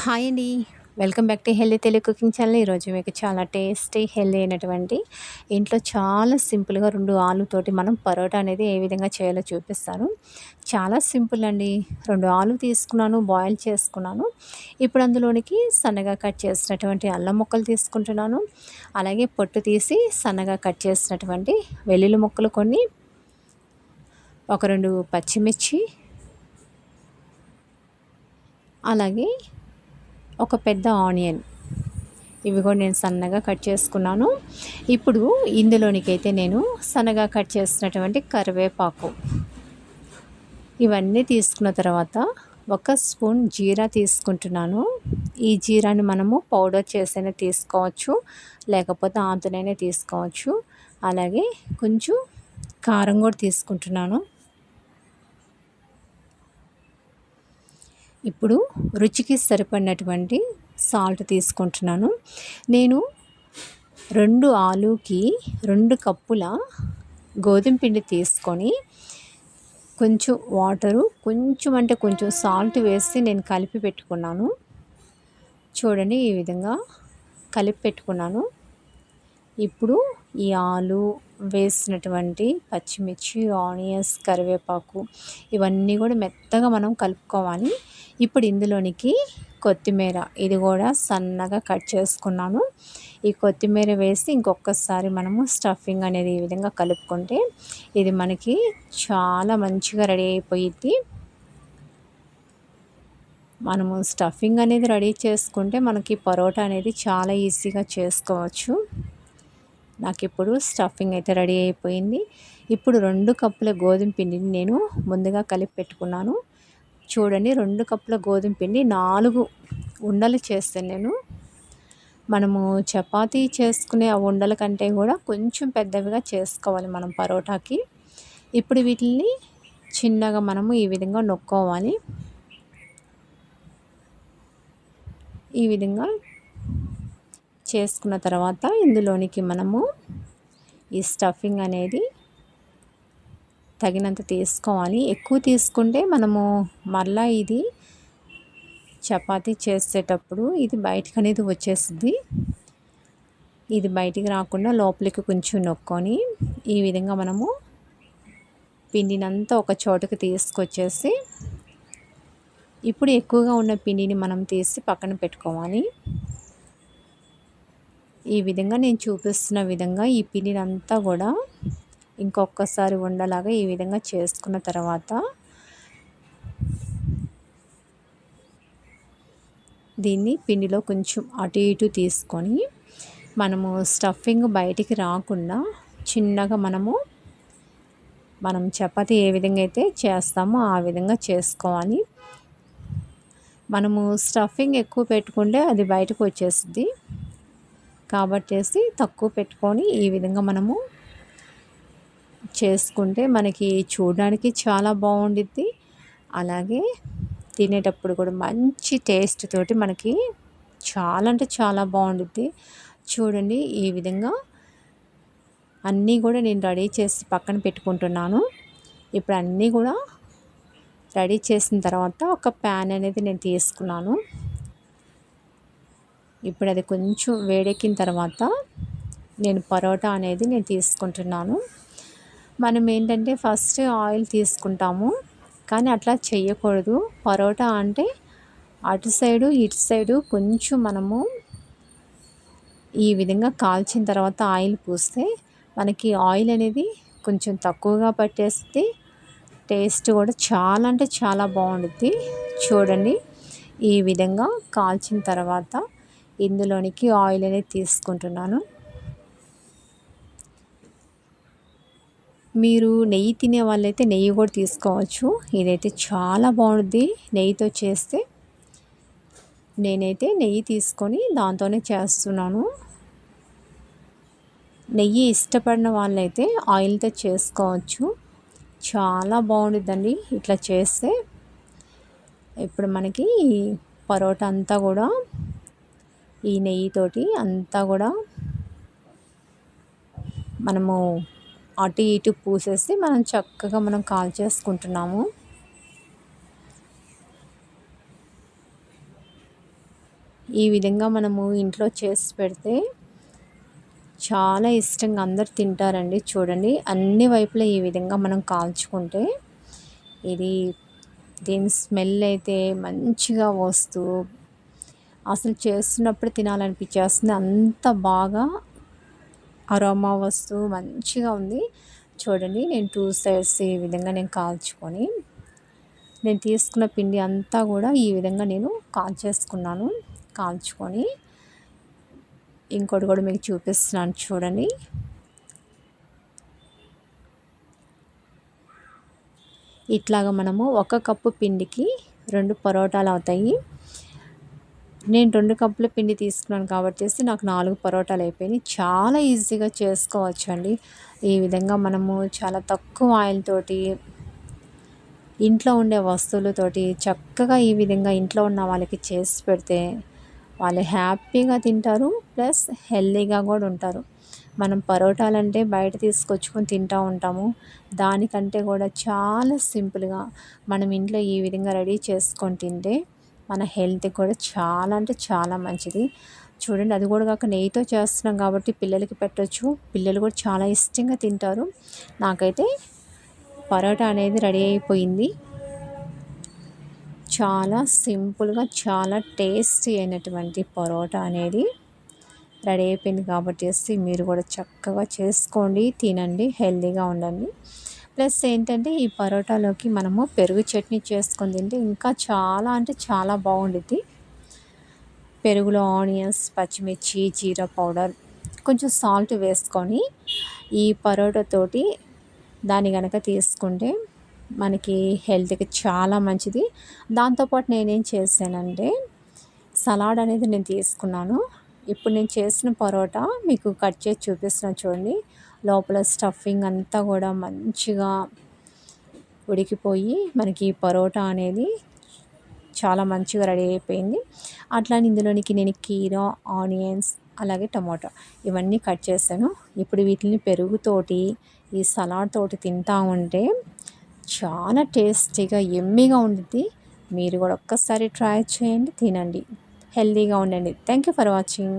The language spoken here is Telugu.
హాయ్ అండి. Welcome back to healthy Telugu cooking channel. ఈరోజు మీకు చాలా టేస్టీ హెల్దీ అయినటువంటి ఇంట్లో చాలా సింపుల్గా రెండు ఆలుతోటి మనం పరోటా అనేది ఏ విధంగా చేయాలో చూపిస్తాను చాలా సింపుల్ అండి. రెండు ఆలు తీసుకున్నాను బాయిల్ చేసుకున్నాను. ఇప్పుడు అందులోనికి సన్నగా కట్ చేసినటువంటి అల్లం ముక్కలు తీసుకుంటున్నాను. అలాగే పొట్టు తీసి సన్నగా కట్ చేసినటువంటి వెల్లుల్లి ముక్కలు కొన్ని ఒక రెండు పచ్చిమిర్చి అలాగే ఒక పెద్ద ఆనియన్. ఇవి కూడా నేను సన్నగా కట్ చేసుకున్నాను. ఇప్పుడు ఇందులోనికైతే నేను సన్నగా కట్ చేసినటువంటి కరివేపాకు. ఇవన్నీ తీసుకున్న తర్వాత ఒక స్పూన్ జీరా తీసుకుంటున్నాను. ఈ జీరాని మనము పౌడర్ చేసైనా తీసుకోవచ్చు లేకపోతే ఆంతునైనా తీసుకోవచ్చు. అలాగే కొంచెం కారం కూడా తీసుకుంటున్నాను. ఇప్పుడు రుచికి సరిపడినటువంటి సాల్ట్ తీసుకుంటున్నాను. నేను రెండు ఆలుకి రెండు కప్పుల గోధుమ పిండి తీసుకొని కొంచెం వాటరు కొంచెం అంటే కొంచెం సాల్ట్ వేసి నేను కలిపి పెట్టుకున్నాను. చూడండి ఈ విధంగా కలిపి పెట్టుకున్నాను. ఇప్పుడు ఈ ఆలు వేసినటువంటి పచ్చిమిర్చి ఆనియన్స్ కరివేపాకు ఇవన్నీ కూడా మెత్తగా మనం కలుపుకోవాలి. ఇప్పుడు ఇందులోనికి కొత్తిమీర ఇది కూడా సన్నగా కట్ చేసుకున్నాను. ఈ కొత్తిమీర వేసి ఇంకొకసారి మనము స్టఫింగ్ అనేది ఈ విధంగా కలుపుకుంటే ఇది మనకి చాలా మంచిగా రెడీ అయిపోయింది మనము స్టఫింగ్ అనేది రెడీ చేసుకుంటే మనకి పరోటా అనేది చాలా ఈజీగా చేసుకోవచ్చు. నాకు ఇప్పుడు స్టఫింగ్ అయితే రెడీ అయిపోయింది. ఇప్పుడు రెండు కప్పుల గోధుమ పిండిని నేను ముందుగా కలిపి పెట్టుకున్నాను. చూడండి రెండు కప్పుల గోధుమ పిండి నాలుగు ఉండలు చేస్తాను నేను. మనము చపాతీ చేసుకునే ఆ ఉండల కంటే కూడా కొంచెం పెద్దవిగా చేసుకోవాలి మనం పరోటాకి. ఇప్పుడు వీటిని చిన్నగా మనము ఈ విధంగా నొక్కోవాలి. ఈ విధంగా చేసుకున్న తర్వాత ఇందులోనికి మనము ఈ స్టఫింగ్ అనేది తగినంత తీసుకోవాలి. ఎక్కువ తీసుకుంటే మనము మళ్ళా ఇది చపాతీ చేసేటప్పుడు ఇది బయటకు అనేది వచ్చేస్తుంది ఇది బయటికి రాకుండా లోపలికి కొంచెం నొక్కొని ఈ విధంగా మనము పిండినంతా ఒక చోటుకు తీసుకొచ్చేసి ఇప్పుడు ఎక్కువగా ఉన్న పిండిని మనం తీసి పక్కన పెట్టుకోవాలి. ఈ విధంగా నేను చూపిస్తున్న విధంగా ఈ పిన్నినంతా కూడా ఇంకొకసారి ఉండలాగా ఈ విధంగా చేసుకున్న తర్వాత దీన్ని పిండిలో కొంచెం అటు ఇటు తీసుకొని మనము స్టఫింగ్ బయటికి రాకుండా చిన్నగా మనము మనం చపాతి ఏ విధంగా అయితే చేస్తామో ఆ విధంగా చేసుకోవాలి. మనము స్టఫింగ్ ఎక్కువ పెట్టుకుంటే అది బయటకు వచ్చేస్తుంది కాబట్టేసి తక్కువ పెట్టుకొని ఈ విధంగా మనము చేసుకుంటే మనకి చూడడానికి చాలా బాగుండిద్ది. అలాగే తినేటప్పుడు కూడా మంచి టేస్ట్ తోటి మనకి చాలా అంటే చాలా బాగుండిద్ది. చూడండి ఈ విధంగా అన్నీ కూడా నేను రెడీ చేసి పక్కన పెట్టుకుంటున్నాను. ఇప్పుడు అన్నీ కూడా రెడీ చేసిన తర్వాత ఒక ప్యాన్ అనేది నేను తీసుకున్నాను. ఇప్పుడు అది కొంచెం వేడెక్కిన తర్వాత నేను పరోటా అనేది నేను తీసుకుంటున్నాను. మనం ఏంటంటే ఫస్ట్ ఆయిల్ తీసుకుంటాము కానీ అట్లా చేయకూడదు పరోటా అంటే అటు సైడు ఇటు సైడు కొంచెం మనము ఈ విధంగా కాల్చిన తర్వాత ఆయిల్ పూస్తే మనకి ఆయిల్ అనేది కొంచెం తక్కువగా పట్టేస్తుంది టేస్ట్ కూడా చాలా అంటే చాలా బాగుంటుంది చూడండి ఈ విధంగా కాల్చిన తర్వాత ఇందులోనికి ఆయిల్ అనేది తీసుకుంటున్నాను. మీరు నెయ్యి తినే వాళ్ళైతే నెయ్యి కూడా తీసుకోవచ్చు. ఇదైతే చాలా బాగుంటుంది నెయ్యితో చేస్తే నేనైతే నెయ్యి తీసుకొని దాంతోనే చేస్తున్నాను. నెయ్యి ఇష్టపడిన వాళ్ళైతే ఆయిల్తో చేసుకోవచ్చు. చాలా బాగుంటుందండి ఇట్లా చేస్తే. ఇప్పుడు మనకి పరోటా అంతా కూడా ఈ నెయ్యితోటి అంతా కూడా మనము అటు ఇటు పూసేసి మనం చక్కగా మనం కాల్ చేసుకుంటున్నాము. ఈ విధంగా మనము ఇంట్లో చేసి పెడితే చాలా ఇష్టంగా అందరు తింటారండి. చూడండి అన్ని వైపులా ఈ విధంగా మనం కాల్చుకుంటే ఇది దీని స్మెల్ అయితే మంచిగా వస్తూ అసలు చేస్తున్నప్పుడు తినాలనిపించేస్తుంది. అంత బాగా అరోమా వస్తూ మంచిగా ఉంది. చూడండి నేను టూ సైడ్స్ ఈ విధంగా నేను కాల్చుకొని నేను తీసుకున్న పిండి అంతా కూడా ఈ విధంగా నేను కాల్చేసుకున్నాను కాల్చుకొని ఇంకోటి కూడా మీకు చూపిస్తున్నాను చూడండి. ఇట్లాగా మనము ఒక కప్పు పిండికి రెండు పరోటాలు అవుతాయి. నేను రెండు కప్పుల పిండి తీసుకున్నాను కాబట్టి నాకు నాలుగు పరోటాలు అయిపోయినాయి. చాలా ఈజీగా చేసుకోవచ్చు అండి ఈ విధంగా మనము చాలా తక్కువ ఆయిల్ తోటి ఇంట్లో ఉండే వస్తువులతోటి చక్కగా ఈ విధంగా ఇంట్లో ఉన్న వాళ్ళకి చేసి పెడితే వాళ్ళు హ్యాపీగా తింటారు ప్లస్ హెల్తీగా కూడా ఉంటారు. మనం పరోటాలంటే బయట తీసుకొచ్చుకొని తింటూ ఉంటాము. దానికంటే కూడా చాలా సింపుల్గా మనం ఇంట్లో ఈ విధంగా రెడీ చేసుకొని తింటే మన హెల్త్కి కూడా చాలా అంటే చాలా మంచిది. చూడండి అది కూడా కాక నెయ్యితో చేస్తున్నాం కాబట్టి పిల్లలకి పెట్టచ్చు. పిల్లలు కూడా చాలా ఇష్టంగా తింటారు. నాకైతే పరోటా అనేది రెడీ అయిపోయింది. చాలా సింపుల్గా చాలా టేస్టీ అయినటువంటి పరోటా అనేది రెడీ అయిపోయింది కాబట్టి మీరు కూడా చక్కగా చేసుకోండి తినండి హెల్తీగా ఉండండి. ప్లస్ ఏంటంటే ఈ పరోటాలోకి మనము పెరుగు చట్నీ చేసుకొని తింటే ఇంకా చాలా అంటే చాలా బాగుండుద్ది. పెరుగులో ఆనియన్స్ పచ్చిమిర్చి జీరా పౌడర్ కొంచెం సాల్ట్ వేసుకొని ఈ పరోటాతోటి దాన్ని కనుక తీసుకుంటే మనకి హెల్త్కి చాలా మంచిది. దాంతోపాటు నేనేం చేశానంటే సలాడ్ అనేది నేను తీసుకున్నాను. ఇప్పుడు నేను చేసిన పరోటా మీకు కట్ చేసి చూపిస్తున్నాను చూడండి. లోపల స్టఫింగ్ అంతా కూడా మంచిగా ఉడికిపోయి మనకి పరోటా అనేది చాలా మంచిగా రెడీ అయిపోయింది. అట్లానే ఇందులోనికి నేను కీరా ఆనియన్స్ అలాగే టమాటో ఇవన్నీ కట్ చేశాను. ఇప్పుడు వీటిని పెరుగుతోటి ఈ సలాడ్ తోటి తింటా ఉంటే చాలా టేస్టీగా ఎమ్మీగా ఉంటుంది మీరు కూడా ఒక్కసారి ట్రై చేయండి తినండి. హెల్తీగా ఉండండి. Thank you for watching